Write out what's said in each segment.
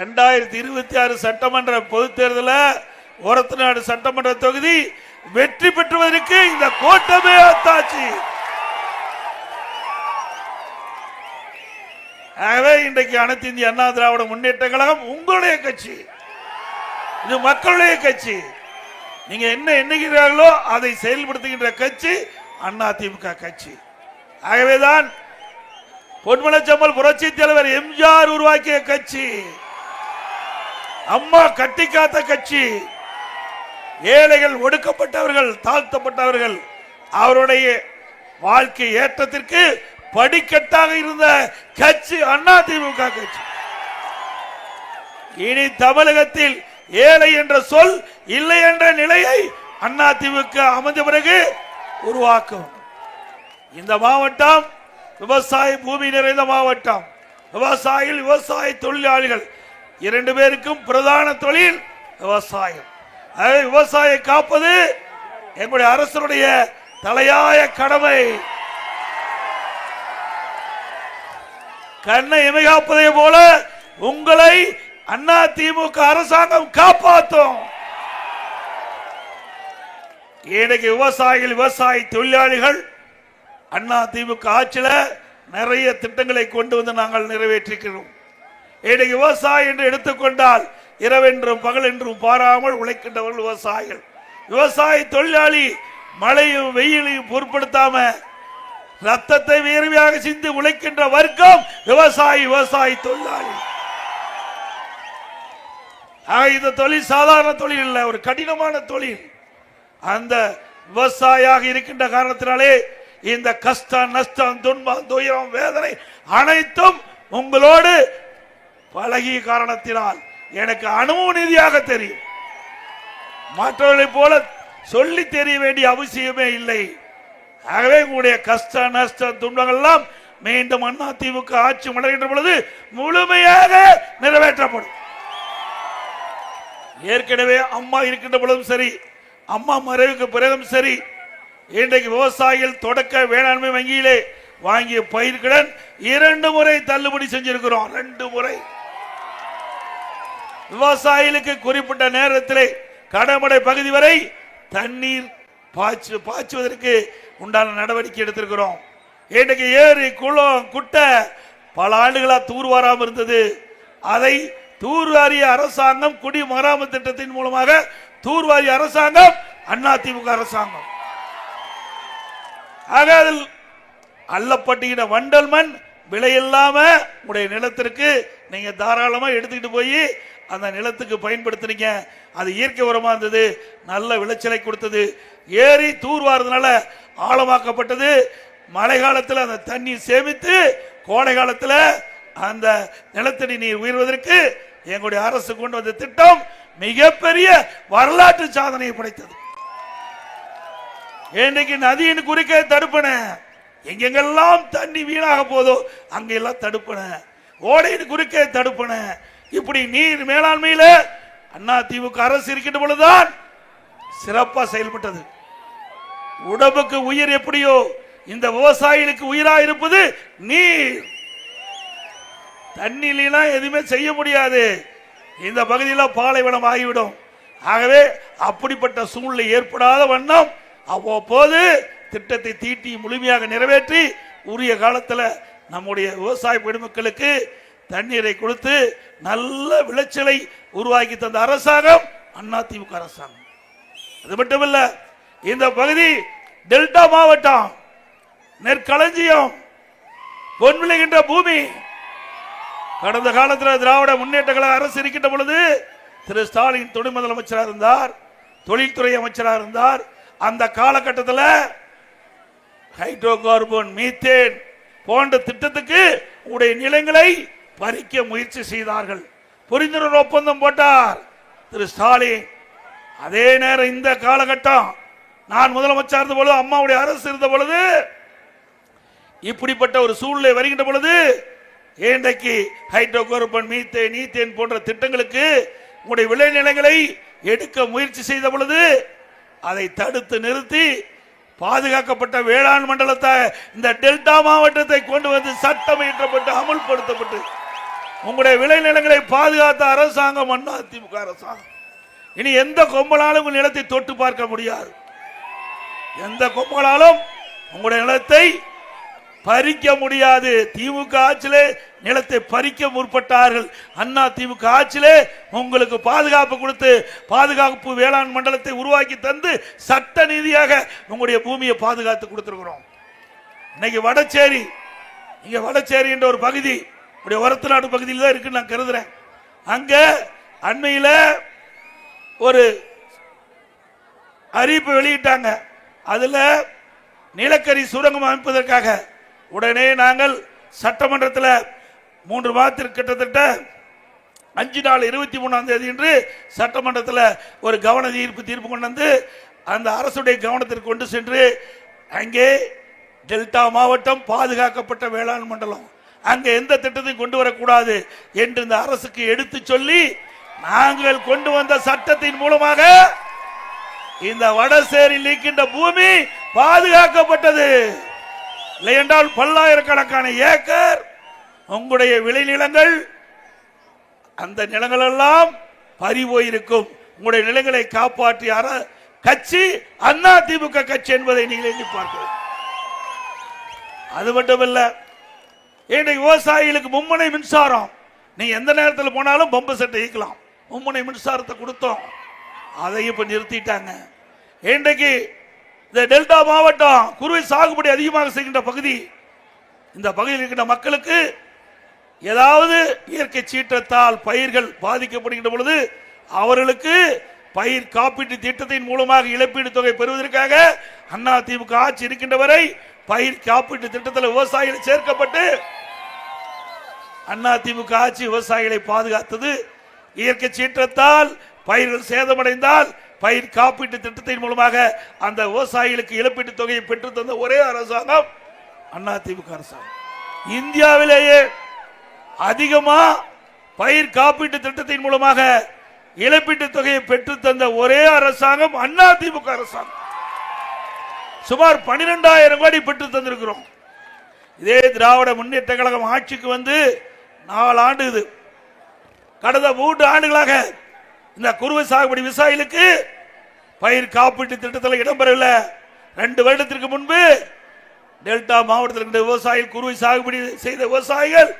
ரெண்டாயிரத்தி இருபத்தி ஆறு சட்டமன்ற பொதுத் தேர்தலில் ஒரத்தநாடு சட்டமன்ற தொகுதி வெற்றி பெற்றுவதற்கு இந்த கோட்டமே அத்தாட்சி ஆகவே இன்றைக்கு அனைத்து இந்திய அண்ணா திராவிட முன்னேற்ற கழகம் உங்களுடைய கட்சி. இது மக்களுடைய கட்சி. நீங்க என்ன எண்ணுகிறார்களோ அதை செயல்படுத்துகின்ற கட்சி அண்ணா திமுக கட்சி. ஆகவேதான் பொன்மலச்சம்மல் புரட்சி தலைவர் எம்ஜிஆர் உருவாக்கிய கட்சி. அம்மா கட்டி காத்த கட்சி. ஏழைகள் ஒடுக்கப்பட்டவர்கள் தாழ்த்தப்பட்டவர்கள் அவருடைய வாழ்க்கை ஏற்றத்திற்கு படிக்கட்டாக இருந்த கட்சி அண்ணா திமுக கட்சி. இனி தமிழகத்தில் ஏழை என்ற சொல் இல்லை என்ற நிலையை அண்ணா திமுக அமைந்த பிறகு உருவாக்கும். இந்த மாவட்டம் விவசாய பூமி நிறைந்த மாவட்டம். விவசாயிகள் விவசாய தொழிலாளிகள் இரண்டு பேருக்கும் பிரதான தொழில் விவசாயம். விவசாய காப்பது எங்களுடைய அரசனுடைய தலையாய கடமை. கண்ணை இமைகாப்பதை போல உங்களை அண்ணா திமுக அரசாங்கம் காப்பாற்றும். இன்னைக்கு விவசாயிகள் விவசாய தொழிலாளிகள் அண்ணா திமுக ஆட்சியில நிறைய திட்டங்களை கொண்டு வந்து நாங்கள் நிறைவேற்றிக்கிறோம் இன்னைக்கு விவசாயி என்று எடுத்துக்கொண்டால் இரவென்றும் பகல் என்றும் பாராமல் உழைக்கின்றவர்கள் விவசாயிகள். விவசாய தொழிலாளி மழையும் வெயிலையும் பொருட்படுத்தாம ரத்தத்தை வேர்வையாக சிந்து உழைக்கின்ற வர்க்கம் விவசாயி விவசாயி தொழிலாளி. இந்த தொழில் சாதாரண தொழில் இல்லை ஒரு கடினமான தொழில். அந்த விவசாயியாக இருக்கின்ற காரணத்தினாலே இந்த கஷ்டம் நஷ்டம் துன்பம் துயரம் வேதனை அனைத்தும் உங்களோடு பழகிய காரணத்தினால் எனக்கு அனுபவ நிதியாக தெரியும். மற்றவர்களைப் போல சொல்லி தெரிய வேண்டிய அவசியமே இல்லை. ஆகவே உங்களுடைய கஷ்ட நஷ்ட துன்பங்கள்லாம் மீண்டும் அண்ணா திமுக ஆட்சி மலர்கின்ற பொழுது முழுமையாக நிறைவேற்றப்படும். ஏற்கனவே அம்மா இருக்கின்ற பொழுதும் சரி அம்மா மறைவுக்கு பிறகும் சரி இன்றைக்கு விவசாயிகள் தொடக்க வேளாண்மை வங்கியிலே வாங்கிய பயிர்கடன் இரண்டு முறை தள்ளுபடி செஞ்சிருக்கிறோம். ரெண்டு முறை. விவசாயிகளுக்கு குறிப்பிட்ட நேரத்தில் கடமடை பகுதி வரை தண்ணீர் பாய்ச்சு பாய்ச்சுவதற்கு உண்டான நடவடிக்கை எடுத்திருக்கிறோம். இன்றைக்கு ஏரி குளம் குட்டை பல ஆண்டுகளா தூர்வாராமல் இருந்தது. அதை தூர்வாரிய அரசாங்கம் குடி மராமத்து திட்டத்தின் மூலமாக தூர்வாரிய அரசாங்கம் அதிமுக அரசாங்கம். ஆக அதில் அள்ளப்பட்டுகிற வண்டல் மண் விலை இல்லாம உடைய நிலத்திற்கு நீங்க தாராளமா எடுத்துக்கிட்டு போய் அந்த நிலத்துக்கு பயன்படுத்துனீங்க. அது இயற்கை உரமாக இருந்தது நல்ல விளைச்சலை கொடுத்தது. ஏரி தூர்வாரதுனால ஆழமாக்கப்பட்டது. மழை காலத்தில் அந்த தண்ணி சேமித்து கோடை காலத்தில் அந்த நிலத்தடி நீர் உயர்வதற்கு எங்களுடைய அரசு கொண்டு வந்த திட்டம் மிகப்பெரிய வரலாற்று சாதனையை படைத்தது. இன்னைக்கு நதியின் குறுக்கே தடுப்பன எங்கெங்கெல்லாம் தண்ணி வீணாக போதோ அங்கெல்லாம் தடுப்பன ஓடையின் குறுக்கே தடுப்பன இப்படி நீர் மேலாண்மையில அண்ணா திமுக அரசு இருக்கின்ற பொழுதுதான் சிறப்பாக செயல்பட்டது. உடம்புக்கு உயிர் எப்படியோ இந்த விவசாயிகளுக்கு உயிரா இருப்பது நீர். தண்ணிலாம் எதுவுமே செய்ய முடியாது. இந்த பகுதியில் பாலைவனம் ஆகிவிடும். ஆகவே அப்படிப்பட்ட சூழ்நிலை ஏற்படாத வண்ணம் அவ்வப்போது திட்டத்தை தீட்டி முழுமையாக நிறைவேற்றி உரிய காலத்தில் நம்முடைய விவசாய பெருமக்களுக்கு தண்ணீரை கொடுத்து நல்ல விளைச்சலை உருவாக்கி தந்த அரசாங்கம் அதிமுக அரசாங்கம். அது மட்டுமல்ல இந்த பகுதி டெல்டா மாவட்டம் நெற்களஞ்சியம் பொன் விளைகின்ற பூமி. கடந்த காலத்தில் திராவிட முன்னேற்ற கழக அரசு இருக்கின்ற பொழுது திரு ஸ்டாலின் துணை முதலமைச்சராக இருந்தார் தொழில்துறை அமைச்சராக இருந்தார். அந்த காலகட்டத்தில் ஹைட்ரோ கார்பன் மீத்தேன் போன்ற திட்டத்துக்கு உடைய நிலங்களை பறிக்க முயற்சி செய்தார்கள். புரிந்துணர்வு ஒப்பந்தம் போட்டார். திரு ஸ்டாலின் அதே நேரம் இந்த காலகட்டம் நான் முதலமைச்சர் இருந்த பொழுது அம்மாவுடைய அரசு இருந்த பொழுது இப்படிப்பட்ட ஒரு சூழ்நிலை வருகின்ற பொழுது இன்றைக்கு ஹைட்ரோ கார்பன் மீத்தேன் நீத்தேன் போன்ற திட்டங்களுக்கு உங்களுடைய விளைநிலங்களை எடுக்க முயற்சி செய்த பொழுது அதை தடுத்து நிறுத்தி பாதுகாக்கப்பட்ட வேளாண் மண்டலத்தை இந்த டெல்டா மாவட்டத்தை கொண்டு வந்து சட்டம் இயற்றப்பட்டு அமுல்படுத்தப்பட்டு உங்களுடைய விளைநிலங்களை பாதுகாத்த அரசாங்கம் அண்ணா திமுக அரசாங்கம். இனி எந்த கொம்பலாலும் உங்கள் நிலத்தை தொட்டு பார்க்க முடியாது. எந்த கொம்பனாலும் உங்களுடைய நிலத்தை பறிக்க முடியாது. திமுக ஆட்சியிலே நிலத்தை பறிக்க முற்பட்டார்கள். அண்ணா திமுக ஆட்சியிலே உங்களுக்கு பாதுகாப்பு கொடுத்து பாதுகாப்பு வேளாண் மண்டலத்தை உருவாக்கி தந்து சட்ட ரீதியாக உங்களுடைய பூமியை பாதுகாத்து கொடுத்துருக்குறோம். இன்னைக்கு வடச்சேரி இங்கே வடச்சேரி என்ற ஒரு பகுதி உடைய ஒரத்து நாடு பகுதியில் தான் இருக்குன்னு நான் கருதுறேன். அங்க அண்மையில் ஒரு அறிவிப்பு வெளியிட்டாங்க. அதில் நிலக்கரி சுரங்கம் அமைப்பதற்காக உடனே நாங்கள் சட்டமன்றத்தில் மூன்று மாதத்திற்கு கிட்டத்தட்ட அஞ்சு நாள் இருபத்தி மூணாம் தேதி என்று சட்டமன்றத்தில் ஒரு கவன ஈர்ப்பு தீர்ப்பு கொண்டு வந்து அந்த அரசுடைய கவனத்திற்கு கொண்டு சென்று அங்கே டெல்டா மாவட்டம் பாதுகாக்கப்பட்ட வேளாண் மண்டலம். அங்கே எந்த திட்டத்தையும் கொண்டு வரக்கூடாது என்று இந்த அரசுக்கு எடுத்து சொல்லி நாங்கள் கொண்டு வந்த சட்டத்தின் மூலமாக இந்த வடசேரியில் இருக்கின்ற பூமி பாதுகாக்கப்பட்டது. இல்லையென்றால் பல்லாயிரக்கணக்கான ஏக்கர் உங்களுடைய விளைநிலங்கள் அந்த நிலங்கள் எல்லாம் பறி போயிருக்கும். உங்களுடைய நிலங்களை காப்பாற்றிய அர கட்சி அண்ணா திமுக கட்சி என்பதை நீங்கள் எண்ணி பார்க்க அது மட்டுமல்ல இன்றைக்கு விவசாயிகளுக்கு மும்முனை மின்சாரம். நீ எந்த நேரத்தில் போனாலும் பம்பு செட்டை இயக்கலாம். மும்முனை மின்சாரத்தை கொடுத்தோம். அதையும் இப்போ நிறுத்திட்டாங்க. இன்றைக்கு இந்த டெல்டா மாவட்டம் குருவை சாகுபடி அதிகமாக செய்கின்ற பகுதி இந்த பகுதியில் இருக்கின்ற மக்களுக்கு ஏதாவது இயற்கை சீற்றத்தால் பயிர்கள் பாதிக்கப்படுகின்ற பொழுது அவர்களுக்கு பயிர் காப்பீட்டு திட்டத்தின் மூலமாக இழப்பீடு தொகை பெறுவதற்காக அண்ணா திமுக ஆட்சி இருக்கின்ற வரை பயிர் காப்பீட்டு திட்டத்தில் விவசாயிகள் சேர்க்கப்பட்டு அண்ணா திமுக ஆட்சி விவசாயிகளை பாதுகாத்தது. இயற்கை சீற்றத்தால் பயிர்கள் சேதமடைந்தால் பயிர் காப்பீட்டு திட்டத்தின் மூலமாக அந்த விவசாயிகளுக்கு இழப்பீட்டு தொகையை பெற்று தந்த ஒரே அரசாங்கம் அண்ணா திமுக அரசாங்கம். இந்தியாவிலேயே அதிகமா பயிர் காப்பீட்டு திட்டத்தின் மூலமாக இழப்பீட்டு தொகையை பெற்று தந்த ஒரே அரசாங்கம் அண்ணா திமுக அரசாங்கம். சுமார் பனிரெண்டாயிரம் கோடி பெற்று தந்திருக்கிறோம். இதே திராவிட முன்னேற்ற கழகம் ஆட்சிக்கு வந்து நாலு ஆண்டு இது. கடந்த மூன்று ஆண்டுகளாக இந்த குறுவை சாகுபடி விவசாயிகளுக்கு பயிர் காப்பீட்டு திட்டத்தில் இடம்பெறவில்லை. ரெண்டு வருடத்திற்கு முன்பு டெல்டா மாவட்டத்தில் இருக்கின்ற விவசாயிகள் குறுவை சாகுபடி செய்த விவசாயிகள்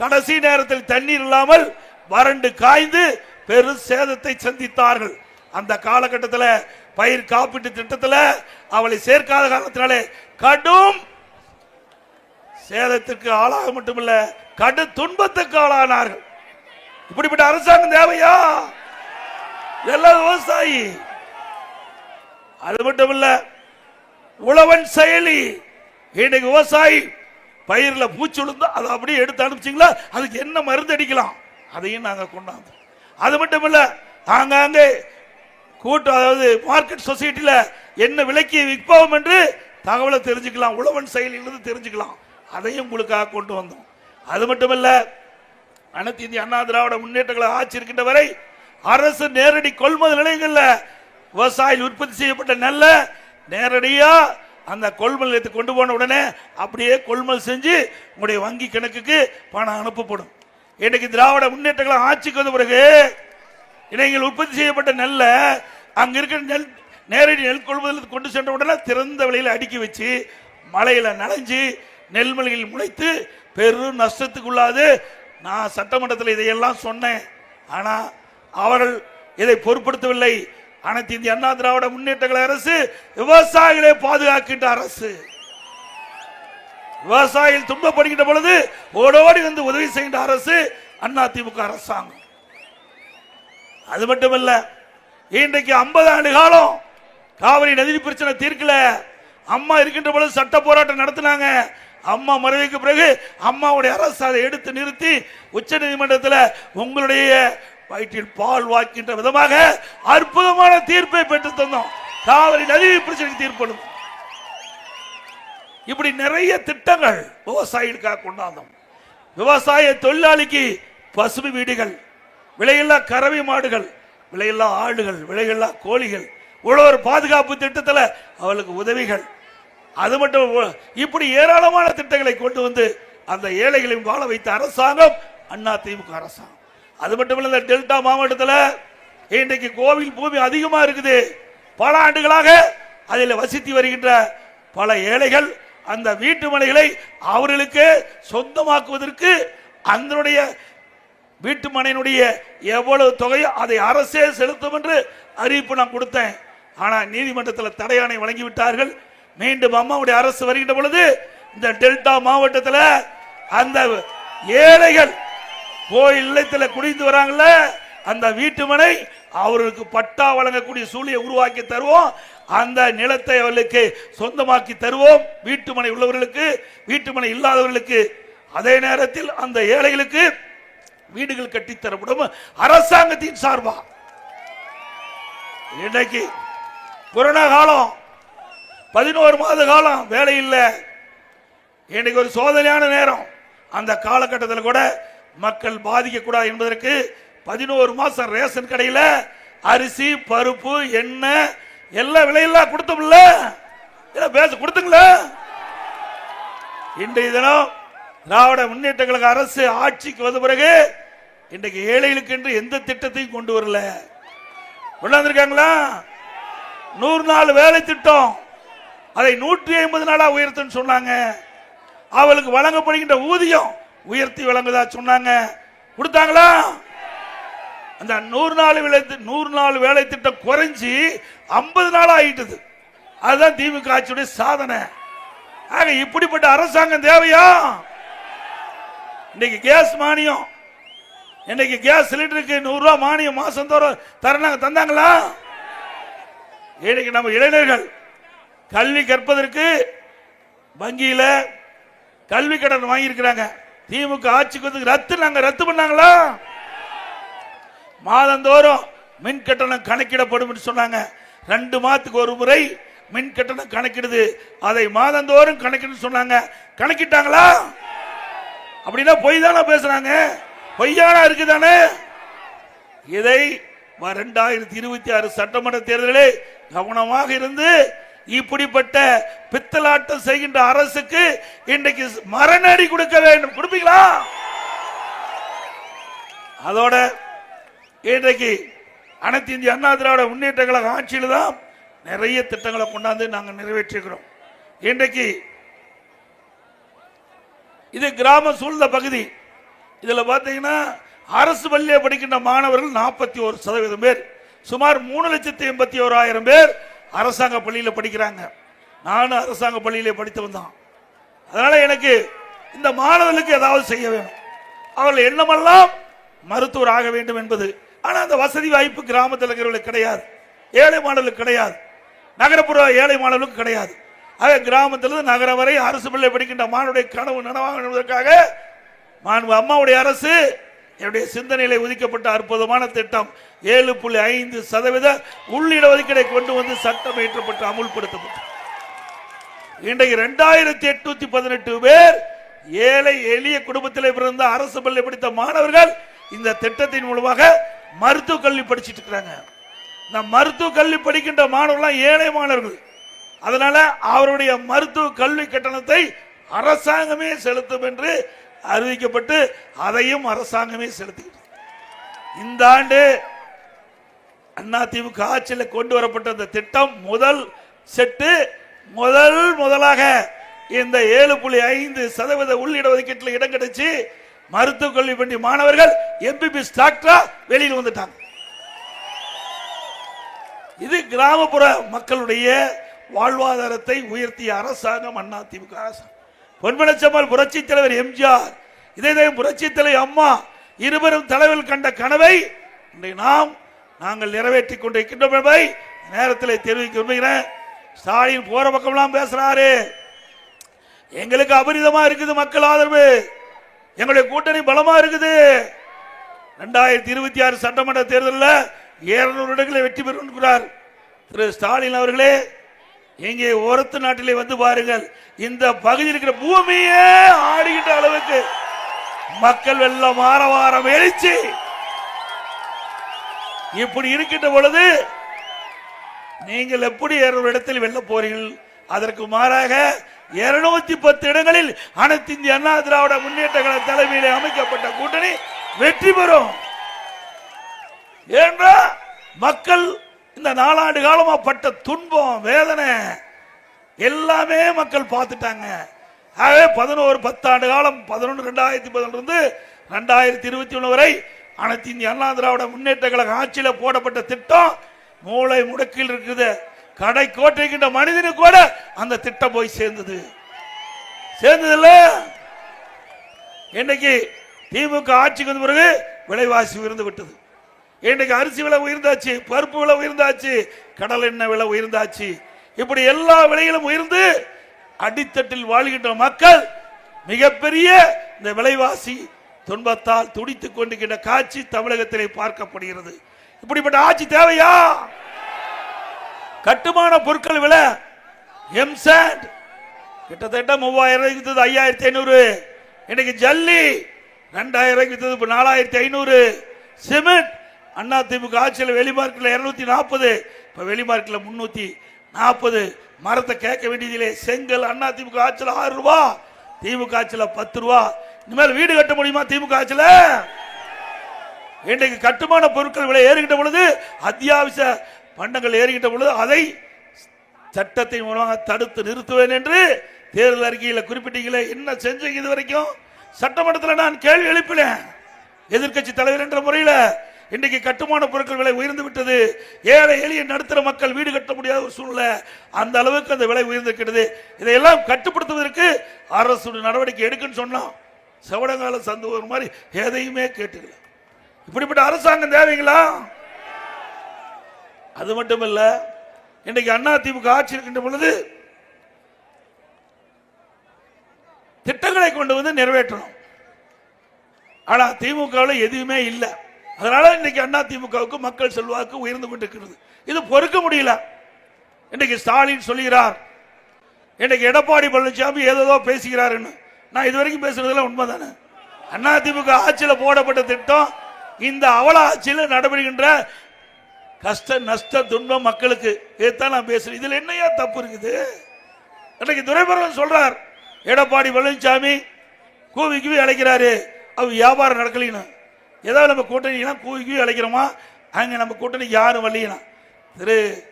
கடைசி நேரத்தில் தண்ணீர் இல்லாமல் வறண்டு காய்ந்து பெரும் சேதத்தை சந்தித்தார்கள். அந்த காலகட்டத்தில் பயிர் காப்பீட்டு திட்டத்தில் அவளை சேர்க்காத காரணத்தினாலே கடும் சேதத்திற்கு ஆளாக மட்டுமல்ல. கடு துன்பத்துக்கு ஆளானார்கள். இப்படிப்பட்ட அரசாங்கம் தேவையா? எல்லாம் விவசாயி. அது மட்டும் இல்ல உழவன் செயலி. இன்னைக்கு விவசாயி பயிர்ல பூச்சி விழுந்தா அதை அப்படியே எடுத்து அனுப்பிச்சிங்களா? அதுக்கு என்ன மருந்து அடிக்கலாம்? அதையும் நாங்கள் கொண்டாந்தோம். அது மட்டும் இல்லை ஆங்காங்கே கூட்டம் அதாவது மார்க்கெட் சொசைட்டியில் என்ன விலைக்கு விற்போம் என்று தகவலை தெரிஞ்சுக்கலாம் உழவன் செயலிலிருந்து தெரிஞ்சுக்கலாம். அதையும் உங்களுக்காக கொண்டு வந்தோம். அது மட்டுமல்ல அனைத்து இந்திய அண்ணா திராவிட முன்னேற்றங்களை ஆட்சி இருக்கின்ற வரை அரசு நேரடி கொள்முதல் நிலையங்கள்ல விவசாயிகள் உற்பத்தி செய்யப்பட்ட நெல்ல நேரடியா அந்த கொள்முதல் நிலையத்துக்கு கொண்டு போன உடனே அப்படியே கொள்முதல் செஞ்சு உங்களுடைய வங்கி கணக்குக்கு பணம் அனுப்பப்படும். இன்னைக்கு திராவிட முன்னேற்றங்களை ஆட்சிக்கு வந்த பிறகு இணைகள் உற்பத்தி செய்யப்பட்ட நெல்ல அங்க இருக்கிற நெல் நேரடி நெல் கொள்முதலுக்கு கொண்டு சென்ற உடனே திறந்த வழியில் அடுக்கி வச்சு மலையில நனைஞ்சு நெல்மலையில் முளைத்து பெரும் நஷ்டத்துக்குள்ளாது நான் சட்டமன்றத்தில் இதையெல்லாம் சொன்னேன். ஆனா அவர்கள் இதை பொருட்படுத்தவில்லை. அனைத்து இந்திய அண்ணா திராவிட முன்னேற்ற கழக அரசு விவசாயிகளை பாதுகாக்கின்ற அரசு. விவசாயிகள் துன்பப்படுகின்ற பொழுது ஓடோடி வந்து உதவி செய்கின்ற அரசு அண்ணா திமுக அரசாங்கம். அது மட்டுமல்ல இன்றைக்கு ஐம்பது ஆண்டு காலம் காவிரி நதி பிரச்சனை தீர்க்கல. அம்மா இருக்கின்ற பொழுது சட்ட போராட்டம் நடத்தினாங்க. அம்மா மறைவுக்கு பிறகு அம்மாவுடைய அரசு அதை எடுத்து நிறுத்தி உச்ச நீதிமன்றத்தில் உங்களுடைய வயிற்றில் பால் வாக்கின்ற விதமாக அற்புதமான தீர்ப்பை பெற்று தந்தோம். காவிரி நதி பிரச்சனைக்கு தீர்ப்படும் இப்படி நிறைய திட்டங்கள் விவசாயிகளுக்காக கொண்டாந்தோம். விவசாய தொழிலாளிக்கு பசுமை வீடுகள் விலையில்லா கறவை மாடுகள் விலையில்லா ஆடுகள் விலையில்லா கோழிகள் உழவர் பாதுகாப்பு திட்டத்தில் அவளுக்கு உதவிகள். அது மட்டும் இப்படி ஏராளமான திட்டங்களை கொண்டு வந்து அந்த ஏழைகளையும் வாழ வைத்த அரசாங்கம் அண்ணா திமுக அரசாங்கம். அது மட்டும் இல்ல டெல்டா மாவட்டத்தில் இன்றைக்கு கோவில் பூமி அதிகமா இருக்குது. பல ஆண்டுகளாக அதில் வசித்து வருகின்ற பல ஏழைகள் அந்த வீட்டு மனைகளை அவர்களுக்கு சொந்தமாக்குவதற்கு அதனுடைய வீட்டு மனையினுடைய எவ்வளவு தொகையோ அதை அரசே செலுத்தும் என்று அறிவிப்பு நான் கொடுத்தேன். ஆனால் நீதிமன்றத்தில் தடையாணை வழங்கிவிட்டார்கள். மீண்டும் அம்மாவுடைய அரசு வருகின்ற பொழுது இந்த டெல்டா மாவட்டத்தில் அந்த ஏழைகள் கோயில் இல்லத்தில் குடிந்து வராங்கல்ல அந்த வீட்டுமனை அவர்களுக்கு பட்டா வழங்கக்கூடிய சூழ்நிலை உருவாக்கி தருவோம். அந்த நிலத்தை அவர்களுக்கு சொந்தமாக்கி தருவோம். வீட்டுமனை உள்ளவர்களுக்கு வீட்டுமனை இல்லாதவர்களுக்கு. அதே நேரத்தில் அந்த ஏழைகளுக்கு வீடுகள் கட்டித்தரப்படும் அரசாங்கத்தின் சார்பா. இன்னைக்கு கொரோனா காலம் பதினோரு மாத காலம் வேலை இல்லை. இன்னைக்கு ஒரு சோதனையான நேரம். அந்த காலகட்டத்தில் கூட மக்கள் பாதிக்கக்கூடாது என்பதற்கு பதினோரு மாசம் ரேஷன் கடையில் அரிசி பருப்பு எண்ணெய் எல்லா விலையெல்லாம் கொடுத்தோம்ல. இல்ல பேச கொடுத்துங்களா. இன்றைய தினம் திராவிட முன்னேற்ற கழக அரசு ஆட்சிக்கு வந்த பிறகு இன்றைக்கு ஏழைகளுக்கு என்று எந்த திட்டத்தையும் கொண்டு வரல. கொண்டாந்துருக்காங்களா? நூறு நாள் வேலை திட்டம். அதை நூற்றி ஐம்பது நாளா உயர்த்துன்னு சொன்னாங்க. அவளுக்கு வழங்கப்படுகின்ற ஊதியம் உயர்த்தி வழங்குதா சொன்னாங்க. கொடுத்தாங்களா? அந்த நூறு நாள் வேலை நூறு நாள் வேலை திட்டம் குறைஞ்சி ஐம்பது நாள் ஆயிட்டது. அதுதான் திமுக ஆட்சியுடைய சாதனை. ஆக இப்படிப்பட்ட அரசாங்கம் தேவையா? இன்னைக்கு கேஸ் மானியம். இன்னைக்கு கேஸ் சிலிண்டருக்கு நூறுரூவா மானியம் மாசம் தோறும் தரணாங்க தந்தாங்களா? இன்னைக்கு நம்ம இளைஞர்கள் கல்வி கற்பதற்கு வங்கியில கல்வி கடன் வாங்கியிருக்கிறாங்க. திமுக ஆட்சிக்கு வந்து ரத்து நாங்க ரத்து பண்ணாங்களா? மாதந்தோறும் மின் கட்டணம் கணக்கிடப்படும் சொன்னாங்க. ரெண்டு மாதத்துக்கு ஒரு முறை மின் கட்டணம் கணக்கிடுது. அதை மாதந்தோறும் கணக்கிடு சொன்னாங்க. கணக்கிட்டாங்களா? அப்படின்னா பொய் தானே பேசுறாங்க. பொய்யானா இருக்குதானே இதை ரெண்டாயிரத்தி இருபத்தி ஆறு சட்டமன்ற தேர்தலில் கவனமாக இருந்து இப்படிப்பட்ட பித்தலாட்டம் செய்கின்ற அரசுக்கு இன்றைக்கு மரணடி கொடுக்க வேண்டும். கொடுப்பீங்களா? அதோட இன்றைக்கு அனைத்து இந்திய அண்ணா திராவிட முன்னேற்ற கழக ஆட்சியில் தான் நிறைய திட்டங்களை கொண்டாந்து நாங்கள் நிறைவேற்றிருக்கிறோம். இன்றைக்கு இது கிராம சூழ்ந்த பகுதி. இதில் பார்த்தீங்கன்னா அரசு பள்ளியை படிக்கின்ற மாணவர்கள் நாற்பத்தி ஒரு சதவீதம் பேர். சுமார் மூணு லட்சத்தி எண்பத்தி ஓராயிரம் பேர் அரசாங்க பள்ளியில் படிக்கிறாங்க. நானும் அரசாங்க பள்ளியிலே படித்தவன் தான். அதனால எனக்கு இந்த மாணவர்களுக்கு ஏதாவது செய்ய வேணும். அவர்கள் எண்ணமெல்லாம் மருத்துவர் ஆக வேண்டும் என்பது. ஆனால் அந்த வசதி வாய்ப்பு கிராமத்தில் இருக்கிறவர்களுக்கு கிடையாது. ஏழை மாணவர்களுக்கு கிடையாது. நகரப்புற ஏழை மாணவர்களுக்கு கிடையாது. ஆக கிராமத்திலிருந்து நகரம் வரை அரசு பள்ளி படிக்கின்ற மாணவருடைய கனவு நனவாக என்பதற்காக மாண்பு அம்மாவுடைய அரசு என்னுடைய சிந்தனையில ஒதுக்கப்பட்ட அற்புதமான திட்டம் ஏழு புள்ளி ஐந்து சதவீத உள்ளிட ஒதுக்கீடை கொண்டு வந்து சட்டம் இயற்றப்பட்டு அமுல்படுத்தப்பட்டது. இன்றைக்கு ரெண்டாயிரத்தி எட்நூத்தி பதினெட்டு பேர் ஏழை எளிய குடும்பத்தில் பிறந்த அரசு பள்ளி படித்த மாணவர்கள் இந்த திட்டத்தின் மூலமாக மருத்துவ கல்வி படிச்சிட்டு இருக்கிறாங்க. இந்த மருத்துவ கல்வி படிக்கின்ற மாணவர்கள் ஏழை மாணவர்கள். அதனால அவருடைய மருத்துவ கல்வி கட்டணத்தை அரசாங்கமே செலுத்தும் என்று அறிவிக்கப்பட்டு அதையும் அரசாங்கமே செலுத்திக்கிட்டு இந்த ஆண்டு அதிமுக ஆட்சியில் கொண்டு வரப்பட்ட இந்த திட்டம் முதல் செட்டு முதல் முதலாக இந்த ஏழு புள்ளி ஐந்து சதவீத உள்ளிட ஒதுக்கீட்டில் இடம் கிடைச்சு மருத்துவக் கல்வி பண்ணி மாணவர்கள் எம்பிபிஎஸ் டாக்டரா வெளியில் வந்துட்டாங்க. இது கிராமப்புற மக்களுடைய வாழ்வாதாரத்தை உயர்த்திய அரசாங்கம் அண்ணா திமுக அரசாங்கம். பொன்மனச்சம்மாள் புரட்சி தலைவர் எம்ஜிஆர் இதே புரட்சி தலைவர் அம்மா இருவரும் தலைவில் கண்ட கனவை இன்றைக்கு நாம் நாங்கள் நிறைவேற்றி கொண்டிருக்கின்றோம் என்பதை நேரத்தில் தெரிவிக்க விரும்புகிறேன். ஸ்டாலின் போற பக்கம்லாம் பேசுறாரு. எங்களுக்கு அபரிதமா இருக்குது மக்கள் ஆதரவு. எங்களுடைய கூட்டணி பலமா இருக்குது. ரெண்டாயிரத்தி இருபத்தி ஆறு சட்டமன்ற தேர்தலில் இருநூறு இடங்களை வெற்றி பெறுகிறார் திரு ஸ்டாலின் அவர்களே இங்கே ஓரத்து நாட்டிலே வந்து பாருங்கள் இந்த பகுதியில் இருக்கிற பூமியே ஆடுகின்ற அளவுக்கு மக்கள் வெள்ளம் ஆரவாரம் எழுச்சி இப்படி இருக்கின்ற பொழுது நீங்கள் எப்படி ஒரு இடத்தில் வெல்ல போறீர்கள்? அதற்கு மாறாக இருநூத்தி பத்து இடங்களில் அனைத்து இந்திய அண்ணா திராவிட முன்னேற்ற கழக தலைமையிலே அமைக்கப்பட்ட கூட்டணி வெற்றி பெறும். ஏன்றா மக்கள் இந்த நாலாண்டு காலமா பட்ட துன்பம் வேதனை எல்லாமே மக்கள் பார்த்துட்டாங்க. ஆகவே பதினோரு பத்தாண்டு காலம் பதினொன்று ரெண்டாயிரத்தி பதினொன்று ரெண்டாயிரத்தி இருபத்தி ஒன்று வரை அனைத்து இந்திய அண்ணா திராவிட முன்னேற்ற கழக ஆட்சியில் போடப்பட்ட திட்டம் மூளை முடக்கில் இருக்குது. கடை கோட்டைக்கின்ற மனிதனு கூட அந்த திட்டம் போய் சேர்ந்தது. சேர்ந்ததில்ல. இன்னைக்கு திமுக ஆட்சிக்கு வந்த பிறகு விலைவாசி உயர்ந்து விட்டது. இன்னைக்கு அரிசி விலை உயர்ந்தாச்சு பருப்பு விலை உயர்ந்தாச்சு கடல் எண்ணெய் விலை உயர்ந்தாச்சு. இப்படி எல்லா விலைகளும் உயர்ந்து அடித்தட்டில் வாழ்கின்ற மக்கள் மிகப்பெரிய இந்த விலைவாசி துன்பத்தால் துடித்துக் கொண்டிருக்கின்ற காட்சி தமிழகத்திலே பார்க்கப்படுகிறது. இப்படிப்பட்ட ஆட்சி தேவையா? கட்டுமான பொருட்கள் விலை எம்சாண்ட் கிட்டத்தட்ட மூவாயிரம் ரூபாய்க்கு வித்தது ஐயாயிரத்தி ஐநூறு. இன்னைக்கு ஜல்லி ரெண்டாயிரம் வித்தது நாலாயிரத்தி ஐநூறு. சிமெண்ட் அண்ணா திமுக ஆட்சியில் வெளிமார்க்கில் இருநூத்தி நாற்பது இப்போ வெளிமார்க்கில் முன்னூத்தி நாற்பது. மரத்தை கேட்க வேண்டியதில்லை செங்கல் அண்ணா திமுக ஆட்சியில் ஆறு ரூபா திமுக ஆட்சியில் பத்து ரூபா. இனிமேல் வீடு கட்ட முடியுமா திமுக ஆட்சியில்? இன்றைக்கு கட்டுமான பொருட்கள் விலை ஏறுகின்ற பொழுது அத்தியாவசிய பண்டங்கள் ஏறுகின்ற பொழுது அதை சட்டத்தின் மூலமாக தடுத்து நிறுத்துவேன் என்று தேர்தல் அறிக்கையில் குறிப்பிட்டீங்களே என்ன செஞ்சீங்க இது வரைக்கும்? சட்டமன்றத்தில் நான் கேள்வி எழுப்பினேன். எதிர்க்கட்சி தலைவர் என்ற முறையில் இன்றைக்கு கட்டுமான பொருட்கள் விலை உயர்ந்து விட்டது. ஏழை எளிய நடுத்தர மக்கள் வீடு கட்ட முடியாத ஒரு சூழ்நிலை. அந்த அளவுக்கு அந்த விலை உயர்ந்திருக்கிறது இதையெல்லாம் கட்டுப்படுத்துவதற்கு அரசு நடவடிக்கை எடுக்குன்னு சொன்னோம். செவடங்கால சந்து ஒரு மாதிரி எதையுமே கேட்டுக்கல. இப்படிப்பட்ட அரசாங்கம் தேவைங்களா? அது மட்டும் இல்ல இன்னைக்கு அண்ணா திமுக ஆட்சி இருக்கின்ற பொழுது திட்டங்களை கொண்டு வந்து நிறைவேற்றணும். ஆனா திமுகவில் எதுவுமே இல்லை. அதனால இன்னைக்கு அண்ணா திமுகவுக்கு மக்கள் செல்வாக்கு உயர்ந்து கொண்டிருக்கிறது. இது பொறுக்க முடியல. இன்னைக்கு ஸ்டாலின் சொல்லுகிறார் இன்னைக்கு எடப்பாடி பழனிசாமி ஏதோ பேசுகிறாருன்னு. நான் இது வரைக்கும் பேசுறதுல உண்மைதானே? அண்ணா திமுக ஆட்சியில் போடப்பட்ட திட்டம் இந்த அவல ஆட்சியில் நடைபெறுகின்ற கஷ்ட நஷ்ட துன்பம் மக்களுக்கு. இதைத்தான் நான் பேசுறேன். இதில் என்னையா தப்பு இருக்குது? இன்னைக்கு துரைமுருகன் சொல்றார் எடப்பாடி பழனிசாமி கூவி கூவி அழைக்கிறாரு. அவர் வியாபாரம் நடக்கலின்னு. ஏதாவது நம்ம கூட்டணினா கூவி கூவி அழைக்கிறோமா? அங்கே நம்ம கூட்டணி யாரும் வரலையினா திரு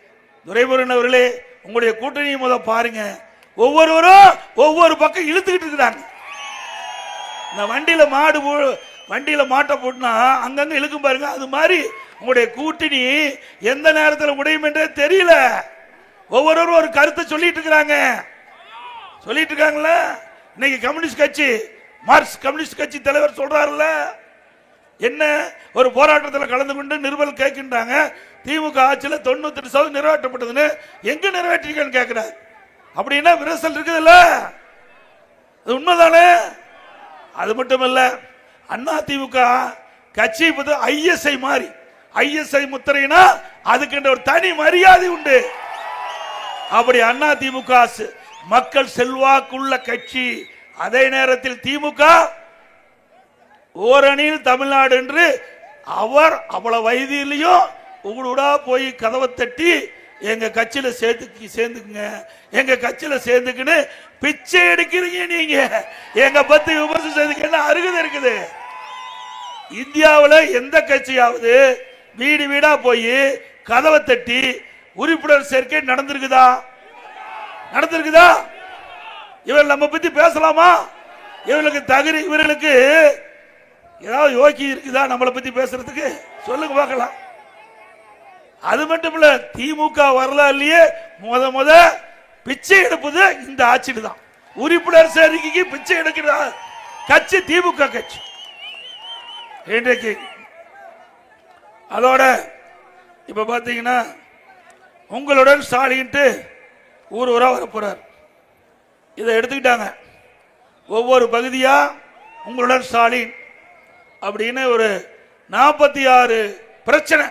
துரைமுருகன் அவர்களே உங்களுடைய கூட்டணியை முதல் பாருங்க. ஒவ்வொருவரும் ஒவ்வொரு பக்கம் இழுத்துக்கிட்டு இருக்கிறாங்க. இந்த வண்டியில் மாடு போ- வண்டியில் மாட்டை போட்டுனா அங்கங்கே இழுக்கும் பாருங்க. அது மாதிரி உங்களுடைய கூட்டணி எந்த நேரத்தில் முடியும் என்றே தெரியல. ஒவ்வொருவரும் ஒரு கருத்தை சொல்லிட்டு இருக்கிறாங்க. சொல்லிட்டு இருக்காங்களா இன்னைக்கு கம்யூனிஸ்ட் கட்சி மார்க்ஸ் கம்யூனிஸ்ட் கட்சி தலைவர் சொல்றாருல்ல. என்ன? ஒரு போராட்டத்தில் கலந்து கொண்டு நிர்மல் கேட்கின்றாங்க. திமுக ஆட்சியில் தொண்ணூத்தி சதவீதம் நிறைவேற்றப்பட்டதுன்னு எங்க நிறைவேற்றிருக்கேன்னு கேட்கிறார் அப்படின்னா விரசல் இருக்குதுல்ல? அது உண்மைதானே? அது மட்டும் இல்ல அண்ணா திமுக கட்சி இப்ப ஐஎஸ்ஐ மாறி ஐஎஸ்ஐ முத்திரைனா அதுக்கு ஒரு தனி மரியாதை உண்டு. அப்படி அண்ணா திமுக மக்கள் செல்வாக்குள்ள கட்சி. அதே நேரத்தில் திமுக ஓரணியில் தமிழ்நாடு என்று அவர் அவ்வளவு வயதிலையும் உங்களோட போய் கதவை தட்டி எங்க கட்சியில சேர்த்துக்கு சேர்ந்துக்குங்க. எங்க கட்சியில சேர்ந்துக்குன்னு பிச்சை எடுக்கிறீங்க நீங்க. எங்க பத்தி விமர்சனம் செய்துக்கு அருகதை இருக்குது? இந்தியாவில் எந்த கட்சியாவது வீடு வீடா போய் கதவை தட்டி உறுப்பினர் சேர்க்கை நடந்திருக்குதா? நடந்திருக்குதா? இவர் நம்ம பத்தி பேசலாமா? இவர்களுக்கு தகுதி இவர்களுக்கு ஏதாவது யோகி இருக்குதா நம்மளை பத்தி பேசுறதுக்கு? சொல்லுங்க பார்க்கலாம். அது மட்டும் இல்ல திமுக வரலாறுலயே முத முத பிச்சை எடுப்பது இந்த ஆட்சியில் தான். உறுப்பினர் சேர்க்கைக்கு பிச்சை எடுக்கிற கட்சி திமுக கட்சி. இன்றைக்கு அதோட இப்ப பாத்தீங்கன்னா உங்களுடன் ஸ்டாலின்ட்டு ஊர் ஊரா வர போறார். இதை எடுத்துக்கிட்டாங்க. ஒவ்வொரு பகுதியா உங்களுடன் ஸ்டாலின். அப்படின்னு ஒரு நாற்பத்தி ஆறு பிரச்சனை.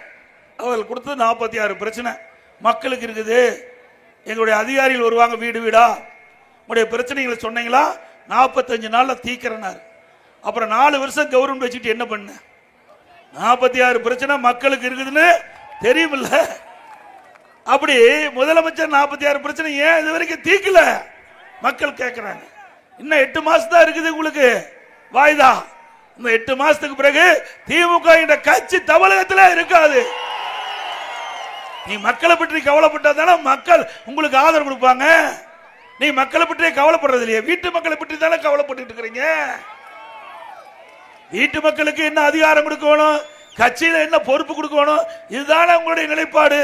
அவர்கள் கொடுத்தது நாற்பத்தி ஆறு பிரச்சனை. மக்களுக்கு இருக்குது. எங்களுடைய அதிகாரிகள் வருவாங்க வீடு வீடா? உங்களுடைய பிரச்சனைகளை சொன்னீங்களா? நாற்பத்தஞ்சு நாளில் தீக்கிறனார். அப்புறம் நாலு வருஷம் கவர்மெண்ட் வச்சுட்டு என்ன பண்ண? நாற்பத்தி ஆறு பிரச்சனை மக்களுக்கு இருக்குதுன்னு தெரியுமில்ல. அப்படி முதலமைச்சர் நாற்பத்தி ஆறு பிரச்சனை ஏன் இது வரைக்கும் தீக்கல? மக்கள் கேட்குறாங்க இன்னும் எட்டு மாசம் தான் இருக்குது உங்களுக்கு. வாய்தா? இந்த எட்டு மாசத்துக்கு பிறகு திமுக என்ற கட்சி தமிழகத்தில் இருக்காது. நீ மக்களை பற்றி கவலைப்பட்டா தானே மக்கள் உங்களுக்கு ஆதரவு கொடுப்பாங்க? நீ மக்களை பற்றி கவலைப்படுறது இல்லையா? வீட்டு மக்களை பற்றி தானே கவலைப்பட்டு இருக்கிறீங்க? வீட்டு மக்களுக்கு என்ன அதிகாரம் கொடுக்கணும்? கட்சியில என்ன பொறுப்பு கொடுக்கணும்? இதுதானே உங்களுடைய நிலைப்பாடு.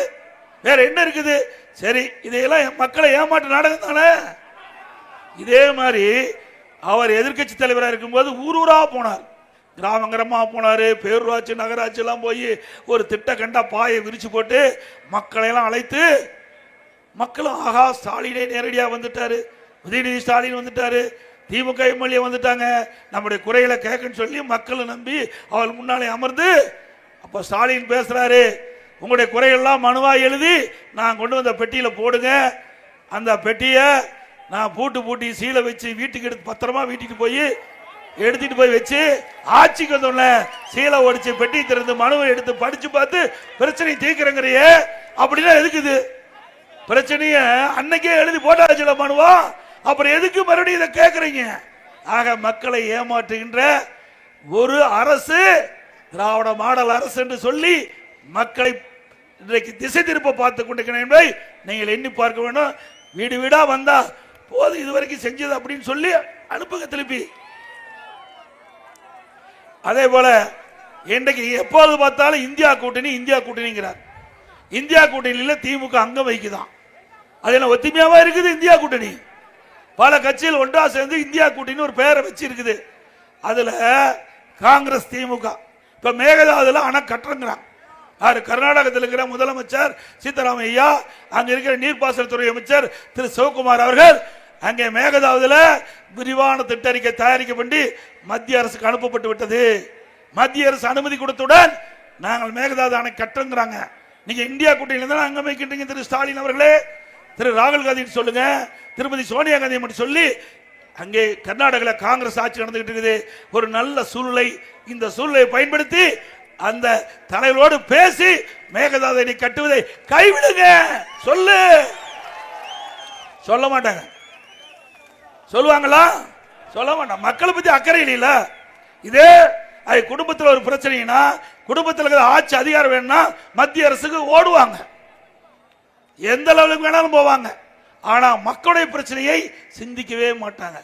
வேற என்ன இருக்குது? சரி இதையெல்லாம் மக்களை ஏமாற்ற நாடகம் தானே? இதே மாதிரி அவர் எதிர்க்கட்சி தலைவராக இருக்கும்போது ஊர் ஊரா போனார். கிராமங்கரமாக போனார் பேரூராட்சி நகராட்சியெல்லாம் போய் ஒரு திட்ட கண்டா பாயை விரிச்சு போட்டு மக்களையெல்லாம் அழைத்து மக்களும் ஆகா ஸ்டாலினே நேரடியாக வந்துட்டார். உதயநிதி ஸ்டாலின் வந்துட்டாரு. திமுக எம்எல்ஏ வந்துட்டாங்க. நம்முடைய குறைகளை கேட்கன்னு சொல்லி மக்களை நம்பி அவர் முன்னாலே அமர்ந்து அப்போ ஸ்டாலின் பேசுகிறாரு உங்களுடைய குறைகள்லாம் மனுவாக எழுதி நான் கொண்டு வந்த பெட்டியில் போடுங்க. அந்த பெட்டியை நான் பூட்டு பூட்டி சீலை வச்சு வீட்டுக்கு எடுத்து பத்திரமா வீட்டுக்கு போய் எடுத்துட்டு போய் வச்சு ஆட்சிக்கு வந்தோம்ல சீலை ஒடிச்சு பெட்டி திறந்து மனுவை எடுத்து படிச்சு பார்த்து பிரச்சனை தீர்க்கிறங்கிறியே. அப்படின்னா எதுக்குது? பிரச்சனைய அன்னைக்கே எழுதி போட்டாச்சுல மனுவா? அப்புறம் எதுக்கு மறுபடியும் இதை கேட்கறீங்க ஆக மக்களை ஏமாற்றுகின்ற ஒரு அரசு திராவிட மாடல் அரசு என்று சொல்லி மக்களை இன்றைக்கு திசை திருப்ப பார்த்து கொண்டிருக்கிறேன் என்பதை நீங்கள் எண்ணி பார்க்க வேண்டும். வீடு வீடா வந்தா போது இதுவரைக்கும் செஞ்சது அப்படின்னு சொல்லி அனுப்புங்க திருப்பி. அதே போல இன்றைக்கு எப்போது பார்த்தாலும் இந்தியா கூட்டணி இந்தியா கூட்டணிங்கிறார். இந்தியா கூட்டணியில் திமுக அங்கம் வைக்குதான் அது என்ன ஒத்துமையாவா இருக்குது இந்தியா கூட்டணி? பல கட்சிகள் ஒன்றா சேர்ந்து இந்தியா கூட்டணி ஒரு பெயரை வச்சிருக்குது. அதுல காங்கிரஸ் திமுக. இப்ப மேகதாதுல அணை கட்டுறங்கிறாங்க. யாரு? கர்நாடகத்தில் இருக்கிற முதலமைச்சர் சீதாராம அங்க இருக்கிற நீர்ப்பாசனத்துறை அமைச்சர் திரு சிவகுமார் அவர்கள் அங்கே மேகதாவதுல விரிவான திட்டறிக்கை தயாரிக்கப்பட்டு மத்திய அரசுக்கு அனுப்பப்பட்டு விட்டது. மத்திய அரசு அனுமதி கொடுத்தவுடன் நாங்கள் மேகதாது அணை கட்டுங்கிறாங்க நீங்க இந்தியா கூட்டணியில தான் அங்க வைக்கின்றீங்க திரு ஸ்டாலின் அவர்களே. திரு ராகுல் காந்தி சொல்லுங்க. திருமதி சோனியா காந்தி மட்டும் சொல்லி அங்கே கர்நாடகாவில் காங்கிரஸ் ஆட்சி நடந்துகிட்டு இருக்குது. ஒரு நல்ல சூழ்நிலை. இந்த சூழ்நிலையை பயன்படுத்தி அந்த தலைவரோடு பேசி மேகதாதை கட்டுவதை கைவிடுங்க. சொல்லு. சொல்ல மாட்டாங்க. சொல்லுவாங்களா? சொல்ல மாட்டாங்க மக்களை பத்தி அக்கறை இல்லைல்ல இதே அது குடும்பத்தில் ஒரு பிரச்சனைனா குடும்பத்தில் இருக்கிற ஆட்சி அதிகாரம் வேணும்னா மத்திய அரசுக்கு ஓடுவாங்க. எந்த லெவலுக்கு வேணாலும் போவாங்க. ஆனால் மக்களுடைய பிரச்சனையை சிந்திக்கவே மாட்டாங்க.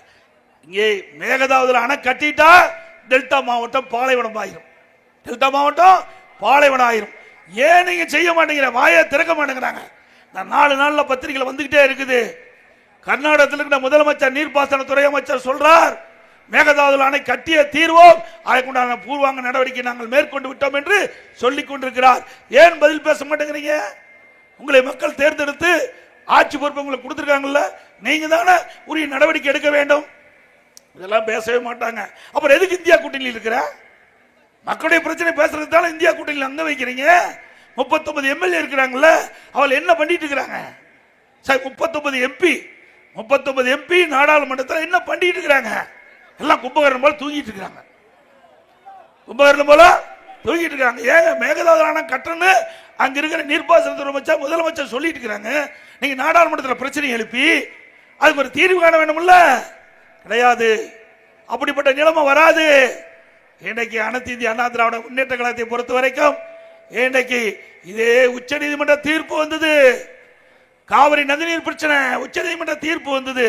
இங்கே மேகதாதுல அணை கட்டிட்டா டெல்டா மாவட்டம் பாலைவனம் ஆயிரும். டெல்டா மாவட்டம் பாலைவனம் ஆயிரும். ஏன் நீங்க செய்ய மாட்டேங்கிற? வாயை திறக்க மாட்டேங்கிறாங்க. நான் நாலு நாளில் பத்திரிகையில் வந்துக்கிட்டே இருக்குது. கர்நாடகத்தில் இருக்கிற முதலமைச்சர் நீர்ப்பாசனத்துறை அமைச்சர் சொல்றார் மேகதாதுல அணை கட்டிய தீர்வோம் அதற்குண்டான பூர்வாங்க நடவடிக்கை நாங்கள் மேற்கொண்டு விட்டோம் என்று சொல்லிக் கொண்டிருக்கிறார். ஏன் பதில் பேச மாட்டேங்கிறீங்க? உங்களை மக்கள் தேர்ந்தெடுத்து ஆட்சி பொறுப்பு உங்களுக்கு கொடுத்துருக்காங்கல்ல நீங்க தானே உரிய நடவடிக்கை எடுக்க வேண்டும். இதெல்லாம் பேசவே மாட்டாங்க. அப்புறம் எதுக்கு இந்தியா கூட்டணியில் இருக்கிற? மக்களுடைய பிரச்சனை பேசுறது தானே இந்தியா கூட்டணியில் அங்க வைக்கிறீங்க? முப்பத்தொன்பது எம்எல்ஏ இருக்கிறாங்கல்ல அவள் என்ன பண்ணிட்டு இருக்கிறாங்க? சரி முப்பத்தொன்பது எம்பி முப்பத்தொன்பது எம்பி நாடாளுமன்றத்தில் என்ன பண்ணிட்டு இருக்கிறாங்க? எல்லாம் கும்பகரணம் போல தூங்கிட்டு இருக்கிறாங்க. கும்பகரணம் போல தூங்கிட்டு இருக்காங்க ஏங்க மேகதாதுரான கட்டணு அங்க இருக்கிற நீர்ப்பாசனத்துறை அமைச்சர் முதலமைச்சர் சொல்லிட்டு இருக்கிறாங்க. நீங்க நாடாளுமன்றத்தில் பிரச்சனை எழுப்பி அதுக்கு ஒரு தீர்வு காண வேண்டும்ல கிடையாது. அப்படிப்பட்ட நிலைமை வராது. இன்றைக்கு அனைத்து இந்திய அண்ணா திராவிட முன்னேற்ற கழகத்தை பொறுத்த வரைக்கும் இன்றைக்கு இதே உச்ச நீதிமன்ற தீர்ப்பு வந்தது. காவிரி நதிநீர் பிரச்சனை உச்ச நீதிமன்ற தீர்ப்பு வந்தது.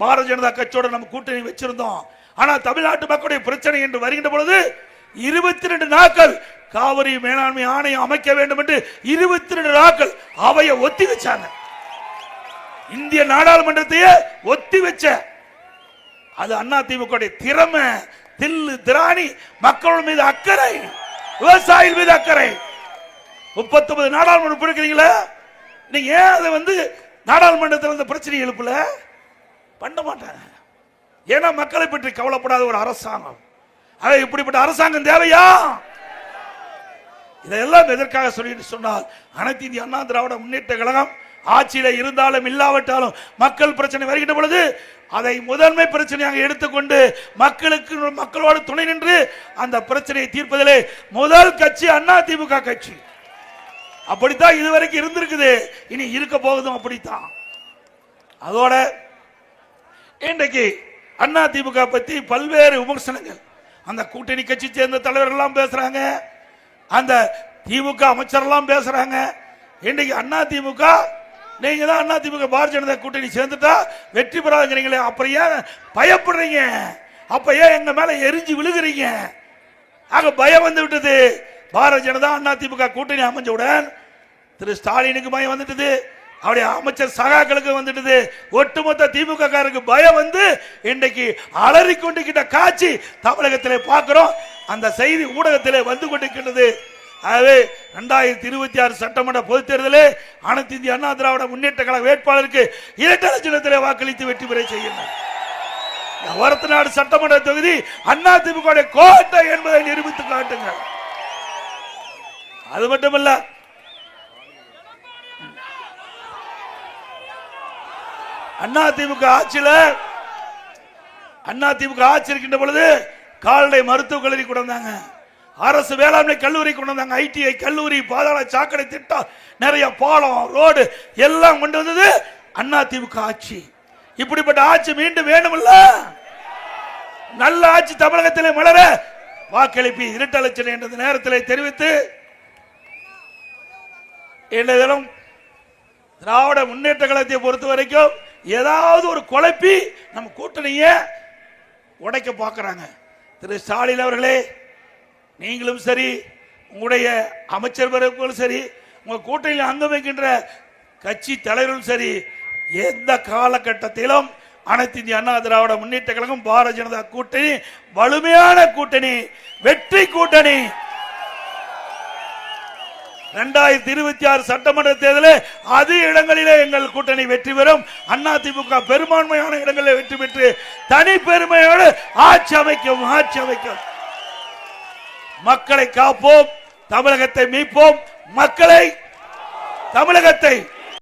பாரதிய ஜனதா கட்சியோட நம்ம கூட்டணி வச்சிருந்தோம். ஆனா தமிழ்நாட்டு மக்களுடைய பிரச்சனை என்று வருகின்ற பொழுது இருபத்தி ரெண்டு நாட்கள் காவிரி மேலாண்மை ஆணையம் அமைக்க வேண்டும் என்று இருபத்தி ரெண்டு நாட்கள் அவைய ஒத்தி வச்சாங்க. இந்திய நாடாளுமன்றத்தையே ஒத்தி வச்ச அது அண்ணா திமுக திறமை தில்லு திராணி மக்கள் மீது அக்கறை விவசாயிகள் மீது அக்கறை. முப்பத்தொன்பது நாடாளுமன்றம் இருக்கிறீங்களா நீங்க ஏன் அதை வந்து நாடாளுமன்றத்தில் இந்த பிரச்சனை எழுப்பல? பண்ண மாட்டாங்க. ஏன்னா மக்களை பற்றி கவலைப்படாத ஒரு அரசாங்கம். ஆக இப்படிப்பட்ட அரசாங்கம் தேவையா? இதையெல்லாம் எதற்காக சொல்லிட்டு சொன்னால் அனைத்து இந்திய அண்ணா திராவிட முன்னேற்ற கழகம் ஆட்சியில இருந்தாலும் இல்லாவிட்டாலும் மக்கள் பிரச்சனை வருகின்ற பொழுது அதை முதன்மை பிரச்சனையாக எடுத்துக்கொண்டு மக்களுக்கு மக்களோடு துணை நின்று அந்த பிரச்சனையை தீர்ப்பதிலே முதல் கட்சி அண்ணா திமுக கட்சி. அப்படித்தான் இதுவரைக்கும் இருந்திருக்குது. இனி இருக்க போகுதும் அப்படித்தான். அதோட இன்றைக்கு அண்ணா திமுக பத்தி பல்வேறு விமர்சனங்கள். அந்த கூட்டணி கட்சி சேர்ந்த தலைவர்கள்லாம் பேசுறாங்க. அந்த திமுக அமைச்சர்லாம் பேசுறாங்க. இன்றைக்கு அண்ணா திமுக நீங்க தான் அண்ணா திமுக பாரதிய ஜனதா கூட்டணி சேர்ந்துட்டா வெற்றி பெறாதுங்கிறீங்களே அப்புறம் ஏன் பயப்படுறீங்க? அப்ப ஏன் எங்க மேல எரிஞ்சு விழுகுறீங்க? ஆக பயம் வந்து விட்டது. பாரதிய ஜனதா அண்ணா திமுக கூட்டணி அமைஞ்சவுடன் திரு ஸ்டாலினுக்கு பயம் வந்துட்டது. அவருடைய அமைச்சர் சகாக்களுக்கு வந்துட்டது. ஒட்டுமொத்த திமுக காரருக்கு பயம் வந்து இன்றைக்கு அலறி கொண்டுகிட்ட காட்சி தமிழகத்திலே பார்க்கிறோம். அந்த செய்தி ஊடகத்திலே வந்து கொண்டிருக்கின்றது. ஆகவே ரெண்டாயிரத்தி இருபத்தி ஆறு சட்டமன்ற பொதுத் தேர்தலில் அனைத்து இந்திய அண்ணா திராவிட முன்னேற்ற கழக வேட்பாளருக்கு இரட்டை லட்சத்திலே வாக்களித்து வெற்றி பெற செய்கின்றனர் வரத்தநாடு சட்டமன்ற தொகுதி அண்ணா திமுக கோட்டை என்பதை நிரூபித்து காட்டுங்கள். அது மட்டுமல்ல. அண்ணா திமுக ஆட்சியில் அண்ணா திமுக ஆட்சி இருக்கின்ற பொழுது கால்நடை மருத்துவக் கல்லூரி கொண்டு வந்தாங்க. அரசு வேளாண்மை கல்லூரி கொண்டு வந்தாங்க. ஐடிஐ கல்லூரி பாதாள சாக்கடை திட்டம் நிறைய பாலம் ரோடு எல்லாம் கொண்டு வந்தது அண்ணா திமுக ஆட்சி. இப்படிப்பட்ட ஆட்சி மீண்டும் வேணுமில்ல நல்ல ஆட்சி தமிழகத்திலே மலர வாக்களிப்பு இருட்டலட்சணை என்ற நேரத்தில் தெரிவித்து இன்றைய தினம் திராவிட முன்னேற்ற கழகத்தை பொறுத்த வரைக்கும் ஏதாவது ஒரு குழப்பி நம்ம கூட்டணியை உடைக்க பார்க்குறாங்க. திரு ஸ்டாலின் அவர்களே நீங்களும் சரி உங்களுடைய அமைச்சர் பிறப்புகளும் சரி உங்கள் கூட்டணியில் அங்கம் வைக்கின்ற கட்சி தலைவரும் சரி எந்த காலகட்டத்திலும் அனைத்து இந்திய அண்ணா திராவிட முன்னேற்ற கழகம் பாரதிய ஜனதா கூட்டணி வலிமையான கூட்டணி வெற்றி கூட்டணி இரண்டாயிரத்தி இருபத்தி ஆறு சட்டமன்ற தேர்தலில் அது இடங்களிலே எங்கள் கூட்டணி வெற்றி பெறும். அண்ணா திமுக பெரும்பான்மையான இடங்களில் வெற்றி பெற்று தனி பெருமையோடு ஆட்சி அமைக்கும் ஆட்சி அமைக்கும். மக்களை காப்போம் தமிழகத்தை மீட்போம். மக்களை தமிழகத்தை